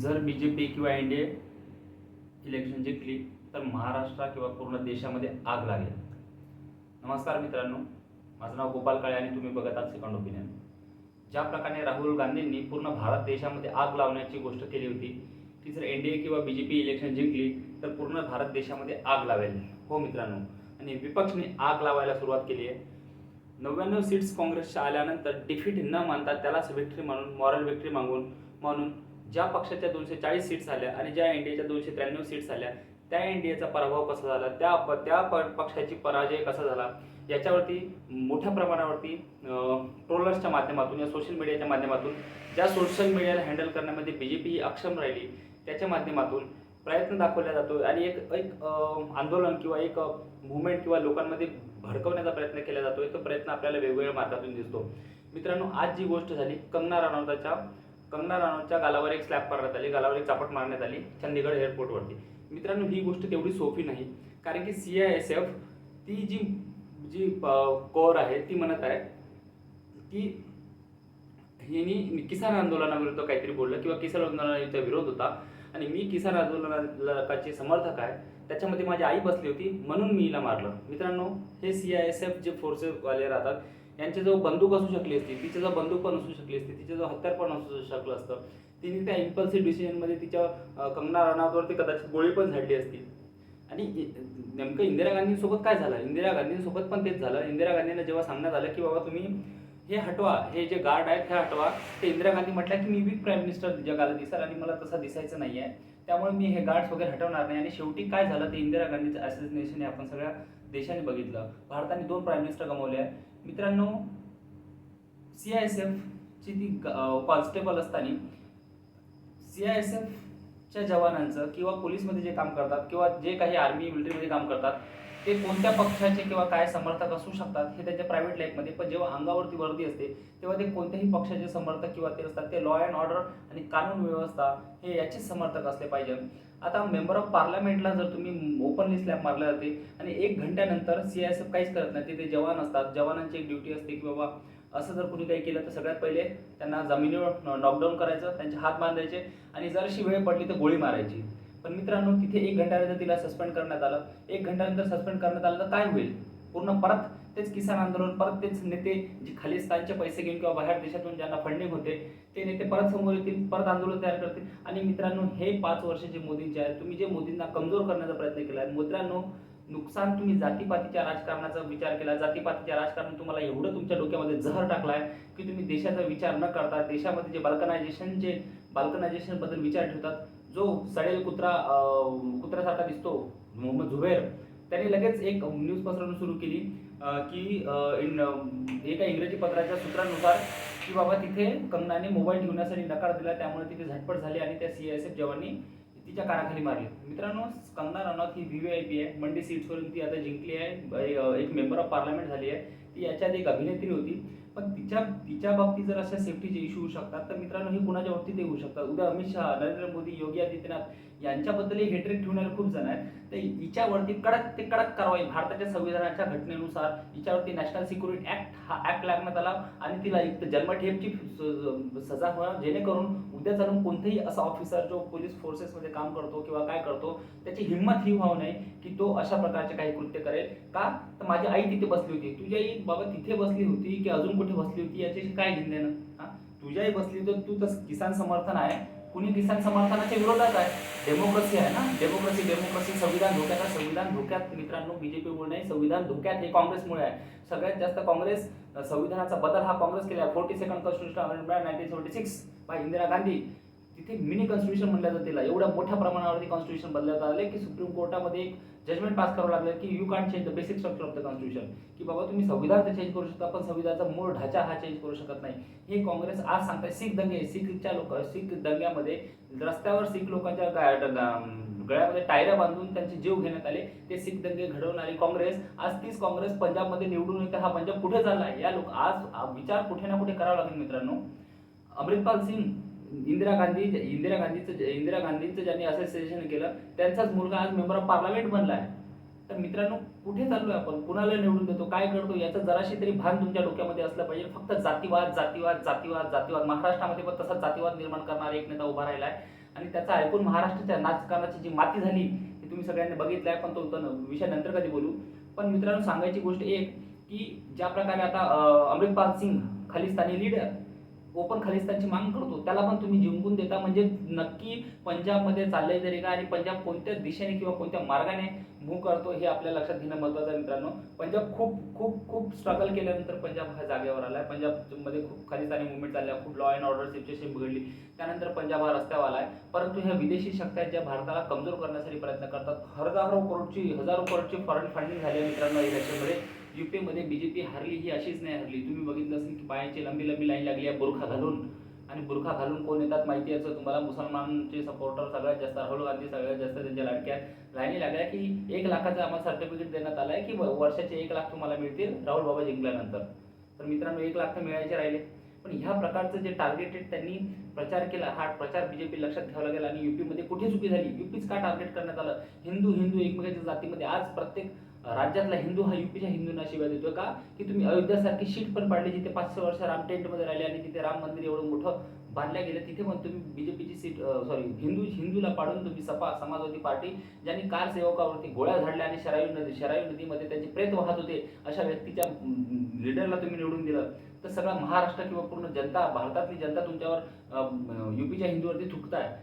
जर B J P किंवा N D A election जिंकली तर महाराष्ट्र किंवा पूर्ण देशामध्ये आग लागेल. नमस्कार मित्रांनो माझं नाव गोपाल काळे आणि तुम्ही बघत आहात सेकंड ओपिनियन ज्या प्रकारे राहुल गांधींनी पूर्ण भारत देशामध्ये आग लावण्याची गोष्ट केली होती की जर एन डी ए किंवा बी जे पी इलेक्शन जिंकली तर पूर्ण भारत देशामध्ये आग लावेल. हो मित्रांनो आणि विपक्षने आग लावायला सुरुवात केली आहे. नव्याण्णव सीट्स काँग्रेसच्या आल्यानंतर डिफीट न मानता त्यालाच विक्ट्री म्हणून मॉरल विक्ट्री मागून म्हणून ज्या पक्षाच्या दोनशे चाळीस सीट्स आल्या आणि ज्या एनडीएच्या दोनशे त्र्याण्णव सीट्स आल्या त्या एनडीएचा पराभव कसा झाला? त्या प त्या प पक्षाची पराजय कसा झाला? याच्यावरती मोठ्या प्रमाणावरती ट्रोलर्सच्या माध्यमातून या सोशल मीडियाच्या माध्यमातून ज्या सोशल मीडियाला हँडल करण्यामध्ये बी जे पी ही अक्षम राहिली त्याच्या माध्यमातून प्रयत्न दाखवला जातो आणि एक एक आंदोलन किंवा एक मुवमेंट किंवा लोकांमध्ये भडकवण्याचा प्रयत्न केला जातो. तो प्रयत्न आपल्याला वेगवेगळ्या मार्गातून दिसतो. मित्रांनो आज जी गोष्ट झाली कंगना राणावताच्या कंगना राणौतच्या गालावर एक स्लॅब मारण्यात आली गालावर एक चापट मारण्यात आली चंदीगड एअरपोर्टवरती मित्रांनो ही गोष्ट तेवढी सोपी नाही कारण की सी आय एस एफ ती जी जी कोर आहे ती म्हणत आहे की यांनी किसान आंदोलनाविरुद्ध काहीतरी बोललं किंवा किसान आंदोलनाचा विरोध होता. आणि मी किसान आंदोलनाचे समर्थक आहे. त्याच्यामध्ये माझी आई बसली होती म्हणून मी हिला मारलं. मित्रांनो हे सी आय एस एफ जे फोर्सेसवाले राहतात यांच्याजवळ बंदूक असू शकली असती तिच्याजवळ बंदूक पण असू शकली असती तिच्याजवळ हत्यार पण असू शकलं असतं तिने त्या इम्पल्सिव्ह डिसिजनमध्ये तिच्या कंगना राणावरती कदाचित गोळी पण झाडली असती. आणि नेमकं इंदिरा गांधींसोबत काय झालं? इंदिरा गांधींसोबत पण तेच झालं. इंदिरा गांधींना जेव्हा सांगण्यात आलं की बाबा तुम्ही हे हटवा हे जे गार्ड आहेत हे हटवा. ते इंदिरा गांधी म्हटलं की मी वीक प्राईम मिनिस्टर जगाला दिसाल आणि मला तसा दिसायचं नाही आहे त्यामुळे मी हे गार्ड्स वगैरे हटवणार नाही. आणि शेवटी काय झालं? ते इंदिरा गांधीचं असॅसिनेशन हे आपण सगळ्या देशाने बघितलं. भारताने दोन प्राईम मिनिस्टर गमावले आहे मित्रांनो सी आय एस एफची ती कॉन्स्टेबल असताना सी आय एस एफच्या जवानांचं किंवा पोलीसमध्ये जे काम करतात किंवा जे काही आर्मी मिलिटरीमध्ये काम करतात ते कोणत्या पक्षाचे किंवा काय समर्थक असू शकतात हे त्यांच्या प्रायव्हेट लाईफमध्ये पण जेव्हा अंगावरती वर्दी असते तेव्हा ते कोणत्याही पक्षाचे समर्थक किंवा ते असतात ते लॉ अँड ऑर्डर आणि कानून व्यवस्था हे याचेच समर्थक असले पाहिजे. आता मेंबर ऑफ पार्लमेंटला जर तुम्ही ओपनली स्लॅब मारले जाते आणि एक घंट्यानंतर सी आय एस एफ काहीच करत नाही तिथे जवान असतात जवानांची एक ड्युटी असते की बाबा असं जर कुणी काही केलं तर सगळ्यात पहिले त्यांना जमिनीवर नॉकडाऊन करायचं त्यांचे हात बांधायचे आणि जर अशी वेळ पडली तर गोळी मारायची. पण मित्रांनो तिथे एक घंट्यानंतर तिला सस्पेंड करण्यात आलं. एक घंट्यानंतर सस्पेंड करण्यात आलं तर काय होईल? पूर्ण परत तेच किसान आंदोलन परत तेच नेते जे खालिस्तानचे पैसे घेऊन किंवा बाहेर देशातून ज्यांना फंडिंग होते ते नेते परत समोर येतील परत आंदोलन तयार करतील. आणि मित्रांनो हे पाच वर्ष जे मोदींचे आहेत. तुम्ही जे मोदींना कमजोर करण्याचा प्रयत्न केला आहे मित्रांनो नुकसान तुम्ही जातीपातीच्या राजकारणाचा विचार केला. जातीपातीच्या राजकारण तुम्हाला एवढं तुमच्या डोक्यामध्ये जहर टाकलाय की तुम्ही देशाचा विचार न करता देशामध्ये जे बाल्कनायझेशन जे बाल्कनायझेशनबद्दल विचार ठेवतात जो सडेल कुत्रा कुत्र्यासारखा दिसतो मोहम्मद झुबेर त्यांनी लगेच एक न्यूज पसरवणं सुरू केली की इन एका इंग्रजी पत्राच्या सूत्रानुसार की बाबा तिथे कंगनाने मोबाईल ठेवण्यासाठी नकार दिला त्यामुळे तिथे झटपट झाली आणि त्या सी एस एफ जवानी तिच्या कानाखाली मारली. मित्रांनो कंगना रनौत ही व्ही आय पी आहे मंडी सीट्सवरून ती आता जिंकली आहे एक मेंबर ऑफ पार्लमेंट झाली आहे. ती याच्यात एक अभिनेत्री होती. पण तिच्या तिच्या बाबतीत जर अशा सेफ्टीचे इश्यू होऊ शकतात तर मित्रांनो हे कुणाच्या बाबतीत येऊ शकतात. उद्या अमित शहा नरेंद्र मोदी योगी आदित्यनाथ यांच्याबद्दल हेटरेट ठेवणारे खूप जण आहेत. तर हिच्यावरती कडक ते कडक कारवाई भारताच्या संविधानाच्या घटनेनुसार हिच्यावरती नॅशनल सिक्युरिटी ऍक्ट हा ऍक्ट लागण्यात आला आणि तिला एक जन्मठेपची स- सजा होणार. जेणेकरून उद्या चालून कोणतेही असा ऑफिसर जो पोलीस फोर्सेसमध्ये काम करतो किंवा काय करतो त्याची हिंमत ही व्हावं नाही की तो अशा प्रकारचे काही कृत्य करेल. का? तर माझी आई तिथे बसली होती. तुझी आई बाबा तिथे बसली होती की अजून कुठे बसली होती? याच्याशी काय घेणं देणं? हा? तुझी आई बसली तर तू तर किसान समर्थन आहे. कुणी किसान समर्थनाच्या विरोधात आहे. डेमोक्रेसी आहे ना? डेमोक्रेसी डेमोक्रेसी संविधान धोक्यात आहे. संविधान धोक्यात मित्रांनो बीजेपीमुळे नाही संविधान धोक्यात हे काँग्रेसमुळे आहे. सगळ्यात जास्त काँग्रेस संविधानाचा बदल हा काँग्रेस केला. आहे forty second constitution amendment nineteen forty six by Indira Gandhi. तिथे मिनी कॉन्स्टिट्यूशन म्हणलं जातं तिला. एवढ्या मोठ्या प्रमाणावरती कॉन्स्टिट्यूशन बदलण्यात आले की सुप्रीम कोर्टामध्ये एक जजमेंट पास करावं लागलं की you can change the basic structure of the constitution की बाबा तुम्ही संविधान तर चेंज करू शकता पण संविधानाचा मूळ ढाचा हा चेंज करू शकत नाही. हे काँग्रेस आज सांगताय सिख दंगे सिखच्या लोक सिख दंग्यामध्ये रस्त्यावर सिख लोकांच्या गळ्यामध्ये टायऱ्या बांधून त्यांचे जीव घेण्यात आले. ते सिख दंगे घडवणारी काँग्रेस आज तीच काँग्रेस पंजाबमध्ये निवडून येते हा पंजाब कुठे चाललाय. या लोक आज विचार कुठे ना कुठे करावा लागेल मित्रांनो. अमृतपाल सिंग इंदिरा गांधी इंदिरा गांधीचं इंदिरा गांधींचं ज्यांनी असोसिएशन केलं त्यांचाच मुलगा आज मेंबर ऑफ पार्लमेंट बनला आहे. तर मित्रांनो कुठे चाललोय आपण? कुणाला निवडून देतो? काय करतो? याचं जराशी तरी भान तुमच्या डोक्यामध्ये असलं पाहिजे. फक्त जातीवाद जातीवाद जातीवाद जातीवाद. महाराष्ट्रामध्ये पण तसाच जातीवाद निर्माण करणारा एक नेता उभा राहिला आहे. आणि त्याचा ऐकून महाराष्ट्राच्या राजकारणाची जी माती झाली ती तुम्ही सगळ्यांनी बघितलं आहे. पण तो विषय नंतर कधी बोलू. पण मित्रांनो सांगायची गोष्ट एक की ज्या प्रकारे आता अमृतपाल सिंग खालिस्तानी लीडर ओपन खलिस्तानची मागणी करतो. त्याला पण तुम्ही जिंकून देता. म्हणजे नक्की पंजाबमध्ये चाललंय तरी का? आणि पंजाब कोणत्या दिशेने किंवा कोणत्या मार्गाने मूव्ह करतो हे आपल्या लक्षात घेणं महत्त्वाचं आहे मित्रांनो. पंजाब खूप खूप खूप स्ट्रगल केल्यानंतर पंजाब हा जागेवर आला आहे पंजाबमध्ये खूप खालिस्तानी मुवमेंट चालल्या खूप लॉ अँड ऑर्डर सिच्युएशन बिघडली. त्यानंतर पंजाब हा रस्त्यावर आहे परंतु ह्या विदेशी शक्ती आहेत ज्या भारताला कमजोर करण्यासाठी प्रयत्न करतात. हजारो करोडची हजारो करोडची फॉरेन फंडिंग झाली आहे मित्रांनो इलेक्शनमध्ये यूपीमध्ये बी जे पी हरली ही अशीच नाही हरली. तुम्ही बघितलं असेल की बायांची लंबी लंबी लाईन लागली आहे बुरखा घालून. आणि बुरखा घालून कोण येतात माहिती असं तुम्हाला मुसलमानचे सपोर्टर सगळ्यात जास्त राहुल गांधी सगळ्यात जास्त त्यांच्या लाडक्या लाईनी लागल्या की एक लाखाचं आम्हाला सर्टिफिकेट देण्यात आलं आहे की व- वर्षाचे एक लाख तुम्हाला मिळतील राहुल बाबा जिंकल्यानंतर. तर मित्रांनो एक लाख तर मिळायचे राहिले. पण ह्या प्रकारचं जे टार्गेटेड त्यांनी प्रचार केला हा प्रचार बीजेपी लक्षात घ्यावा गेला आणि युपीमध्ये कुठे चुकी झाली? युपीच का टार्गेट करण्यात आलं? हिंदू हिंदू एकमेकांच्या जातीमध्ये आज प्रत्येक राज्यातला हिंदू हा युपीच्या हिंदूंना शिवाय देतो का? की तुम्ही अयोध्यासारखी शीट पण पाडली जिथे पाचशे वर्ष राम टेंटमध्ये राहिले आणि तिथे राम मंदिर एवढं मोठं बांधल्या गेलं तिथे पण तुम्ही बीजेपीची सीट सॉरी हिंदू हिंदूला पाडून तुम्ही सपा समाजवादी पार्टी ज्यांनी कार सेवकावरती गोळ्या झाडल्या आणि शरायू नदी शरायू नदीमध्ये त्यांचे प्रेत वाहत होते अशा व्यक्तीच्या लिडरला तुम्ही निवडून दिलं. तर सगळा महाराष्ट्र किंवा पूर्ण जनता भारतातली जनता तुमच्यावर युपीच्या हिंदूवरती थुकताय.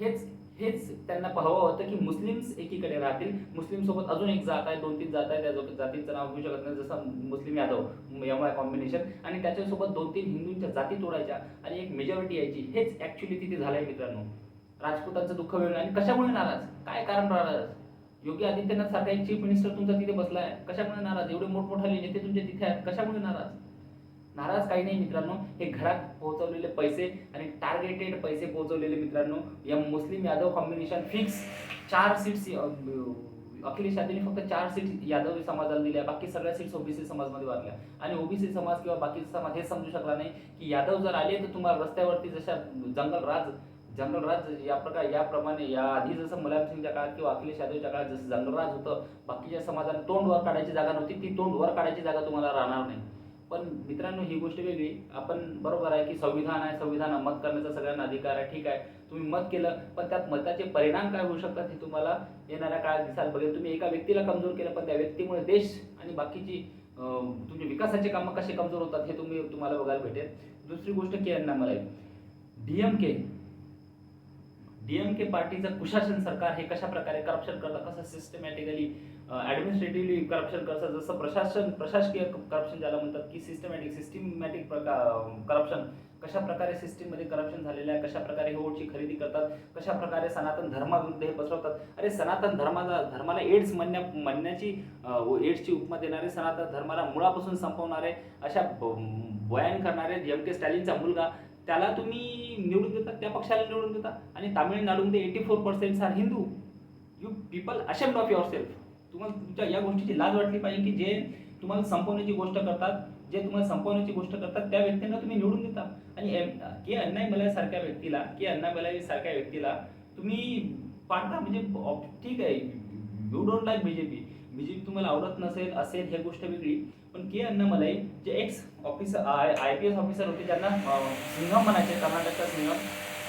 हेच हेच त्यांना पाहावं होतं की मुस्लिम्स एकीकडे राहतील. मुस्लिम सोबत अजून एक जात आहे दोन तीन जात आहे त्या जातीचं नाव घेऊ शकत नाही. जसं Muslim Yadav M I combination आणि त्याच्यासोबत दोन तीन हिंदूंच्या जाती तोडायच्या आणि एक मेजॉरिटी यायची. हेच ऍक्च्युली तिथे झालंय मित्रांनो. राजपूतांचं दुःख वेळ आणि कशामुळे नाराज? काय कारण नाराज योगी आदित्यनाथ सारखा एक चीफ मिनिस्टर तुमचा तिथे बसलाय. कशामुळे नाराज? एवढे मोठमोठाले नेते तुमचे तिथे आहेत. कशामुळे नाराज? नाराज काही नाही मित्रांनो. हे घरात पोहोचवलेले पैसे आणि टार्गेटेड पैसे पोहोचवलेले मित्रांनो. या मुस्लिम यादव कॉम्बिनेशन फिक्स चार सीट्स अखिलेश यादवने फक्त चार सीट यादव समाजाला दिल्या. बाकी सगळ्या सीट्स ओबीसी समाजमध्ये वाढल्या. आणि ओबीसी समाज किंवा बाकीचा समाज हे समजू शकला नाही की यादव जर आले तर तुम्हाला रस्त्यावरती जशा जंगल राज जंगल राज या प्रकार याप्रमाणे या आधी जसं मुलायम सिंगच्या काळात किंवा अखिलेश यादवच्या काळात जसं जंगलराज होतं बाकीच्या समाजाला तोंड वर काढायची जागा नव्हती. ती तोंड वर काढायची जागा तुम्हाला राहणार नाही. पण मित्रांनो ही गोष्ट वेगळी. आपण बरोबर आहे की संविधान आहे संविधान मत करण्याचा सगळ्यांना अधिकार आहे ठीक आहे. तुम्ही मत केलं पण त्यात मताचे परिणाम काय होऊ शकतात हे तुम्हाला येणाऱ्या काळात दिसायला बघेल. तुम्ही एका व्यक्तीला कमजोर केलं पण त्या व्यक्तीमुळे देश आणि बाकीची तुमचे विकासाचे कामं कसे कमजोर होतात हे तुम्ही तुम्हाला बघायला भेटेल. दुसरी गोष्ट की अण्णामलाई डीएमके डीएमके पार्टीचं कुशासन सरकार हे कशा प्रकारे करप्शन करतं? कसं सिस्टमॅटिकली ॲडमिनिस्ट्रेटिव्हली करप्शन कसं जसं प्रशासन प्रशासकीय करप्शन ज्याला म्हणतात की सिस्टमॅटिक सिस्टमॅटिक करप्शन कशा प्रकारे सिस्टीममध्ये करप्शन झालेलं आहे? कशा प्रकारे हे खरेदी करतात? कशा प्रकारे सनातन धर्माविरुद्ध हे पसरवतात? अरे सनातन धर्माला धर्माला एड्स म्हणण्या म्हणण्याची एड्सची उपमा देणारे सनातन धर्माला मुळापासून संपवणारे अशा बयान करणारे एम के स्टॅलिनचा मुलगा त्याला तुम्ही निवडून देता? त्या पक्षाला निवडून देता? आणि तामिळनाडूमध्ये eighty four percent are Hindu. You people ashamed of yourself तुम्हाला तुमच्या या गोष्टीची लाज वाटली पाहिजे की जे तुम्हाला संपवण्याची गोष्ट करतात जे तुम्हाला संपवण्याची गोष्ट करतात त्या व्यक्तींना तुम्ही निवडून देता. आणि एम के अण्णा मलाई सारख्या व्यक्तीला के अण्णा मलाई सारख्या व्यक्तीला तुम्ही पाडता. म्हणजे ऑप- ठीक आहे. You don't like BJP BJP तुम्हाला आवडत नसेल असेल हे गोष्ट वेगळी. पण के अण्णामलाई जे x officer I P S officer होते ज्यांना सिंघम म्हणायचे कर्नाटकचा सिंघम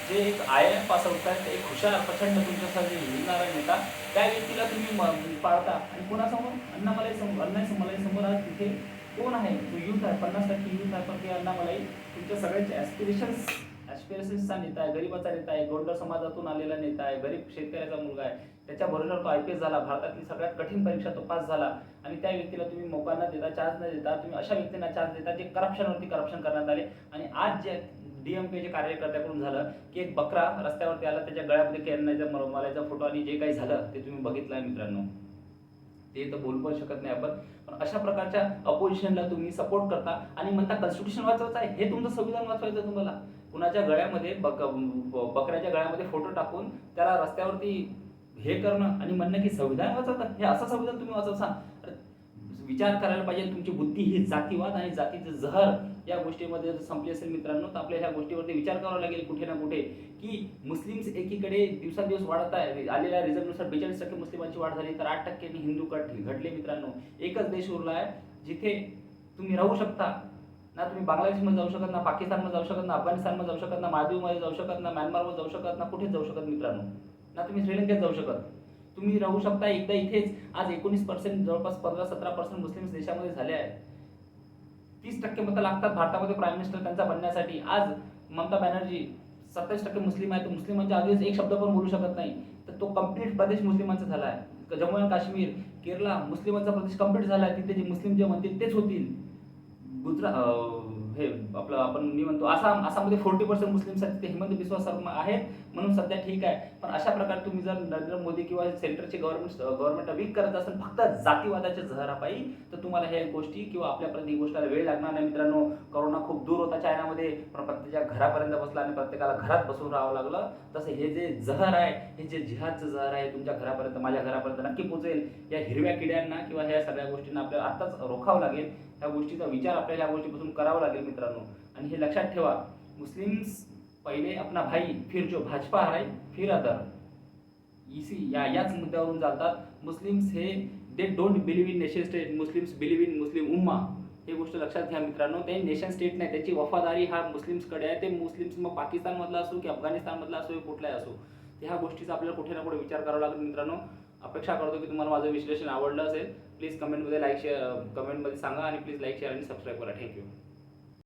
जे एक आय एम पास आउट आहेत एक हुशार प्रचंड तुमच्यासाठी हिंदणारा नेता त्या व्यक्तीला तुम्ही म- पाळता. आणि कोणासमोर? अण्णामलाई समोर अण्णा मलाई समोर आज तिथे कोण आहे? तो युथ आहे पन्नास टक्के युथ आहे पण ते अण्णामलाई तुमच्या सगळ्यांचे ॲस्पिरेशन्स ॲस्पिरेशन्सचा नेता आहे गरीबाचा नेता आहे गोंडा समाजातून आलेला नेता आहे गरीब शेतकऱ्याचा मुलगा आहे. त्याच्या बरोबर तो आय पी एस झाला भारतातली सगळ्यात कठीण परीक्षा तो पास झाला. आणि त्या व्यक्तीला तुम्ही मोका न देता चान्स न देता तुम्ही अशा व्यक्तींना चान्स देता जे करप्शनवरती करप्शन करण्यात आले. आणि आज जे डीएमकेचे कार्यकर्त्याकडून झालं की एक बकरा रस्त्यावरती आला त्याच्या गळ्यामध्ये केरण्याचा मलायचा फोटो आणि जे काही झालं ते तुम्ही बघितलं आहे मित्रांनो. ते तर बोलू पण शकत नाही आपण. पण अशा प्रकारच्या अपोजिशनला तुम्ही सपोर्ट करता. आणि म्हणता कॉन्स्टिट्यूशन वाचवायचं आहे हे तुमचं संविधान वाचवायचं तुम्हाला. कुणाच्या गळ्यामध्ये बक ब- बकऱ्याच्या गळ्यामध्ये फोटो टाकून त्याला रस्त्यावरती हे करणं आणि म्हणणं की संविधान वाचवता. हे असं संविधान तुम्ही वाचवता. विचार करायला पाहिजे. तुमची बुद्धी ही जातीवाद आणि जातीचं जहर या गोष्टीमध्ये जर संपली असेल मित्रांनो तर आपल्याला ह्या गोष्टीवरती विचार करावा लागेल कुठे ना कुठे की मुस्लिम्स एकीकडे दिवसांदिवस वाढत आहे. आलेल्या रिझल्टनुसार बेचाळीस टक्के मुस्लिमांची वाढ झाली तर आठ टक्क्यांनी हिंदू कट घडले मित्रांनो. एकच देश उरला आहे जिथे तुम्ही राहू शकता. ना तुम्ही बांगलादेशमध्ये जाऊ शकत ना पाकिस्तानमध्ये जाऊ शकत ना अफगाणिस्तानमध्ये जाऊ शकत ना मालदीवमध्ये जाऊ शकत ना म्यानमारमध्ये जाऊ शकत ना कुठेच जाऊ शकत मित्रांनो. ना तुम्ही श्रीलंकेत जाऊ शकत. तुम्ही राहू शकता. एकदा इथेच आज एकोणीस पर्सेंट जवळपास पंधरा सतरा पर्सेंट मुस्लिम देशामध्ये झाले आहे तीस टक्के मतं लागतात भारतामध्ये प्राईम मिनिस्टर त्यांचा बनण्यासाठी. आज ममता बॅनर्जी सत्तावीस टक्के मुस्लिम आहे तर मुस्लिमांच्या आधीच एक शब्द पण बोलू शकत नाही. तर तो कंप्लीट प्रदेश मुस्लिमांचा झाला आहे. जम्मू आणि काश्मीर केरला मुस्लिमांचा प्रदेश कंप्लीट झाला आहे. तिथे जे मुस्लिम जे म्हणतील तेच होतील. गुजरात हे आपलं आपण मी म्हणतो आसाम आसाममध्ये फोर्टी पर्सेंट मुस्लिम आहेत हेमंत बिस्वा शर्मा आहेत म्हणून सध्या ठीक आहे. पण अशा प्रकारे तुम्ही जर नरेंद्र मोदी किंवा सेंटरचे गव्हर्नमेंट गव्हर्नमेंट वीक करत असेल फक्त जातीवादाच्या झहरापायी तर तुम्हाला ह्या गोष्टी किंवा आपल्यापर्यंत ही गोष्टीला वेळ लागणार नाही मित्रांनो. करोना खूप दूर होता चायनामध्ये पण प्रत्येकाच्या घरापर्यंत बसला आणि प्रत्येकाला घरात बसून राहावं लागलं. तसं हे जे जहर आहे हे जे जिहादचं जहर आहे तुमच्या घरापर्यंत माझ्या घरापर्यंत नक्की पोचेल या हिरव्या किड्यांना किंवा ह्या सगळ्या गोष्टींना आपल्याला आत्ताच रोखावं लागेल. ह्या गोष्टीचा विचार आपल्याला या गोष्टीपासून करावा लागेल मित्रांनो. आणि हे लक्षात ठेवा मुस्लिम्स पहिले अपना भाई फिर जो भाजपा आहे फिर अदर इसी या याच मुद्द्यावरून चालतात मुस्लिम्स हे they don't believe in nation state Muslims believe in Muslim उम्मा. हे गोष्ट लक्षात घ्या मित्रांनो. ते नेशन स्टेट नाही त्याची वफादारी हा मुस्लिम्सकडे आहे. ते मुस्लिम्स मग पाकिस्तानमधला असो की अफगाणिस्तानमधला असो की कुठलाही असो. ते ह्या गोष्टीचा आपल्याला कुठे ना कुठे विचार करावा लागेल मित्रांनो. अपेक्षा करतो की तुम्हाला माझं विश्लेषण आवडलं असेल. प्लीज कमेंटमध्ये लाईक शेअर कमेंटमध्ये सांगा आणि प्लीज लाईक शेअर आणि सबस्क्राईब करा. Thank you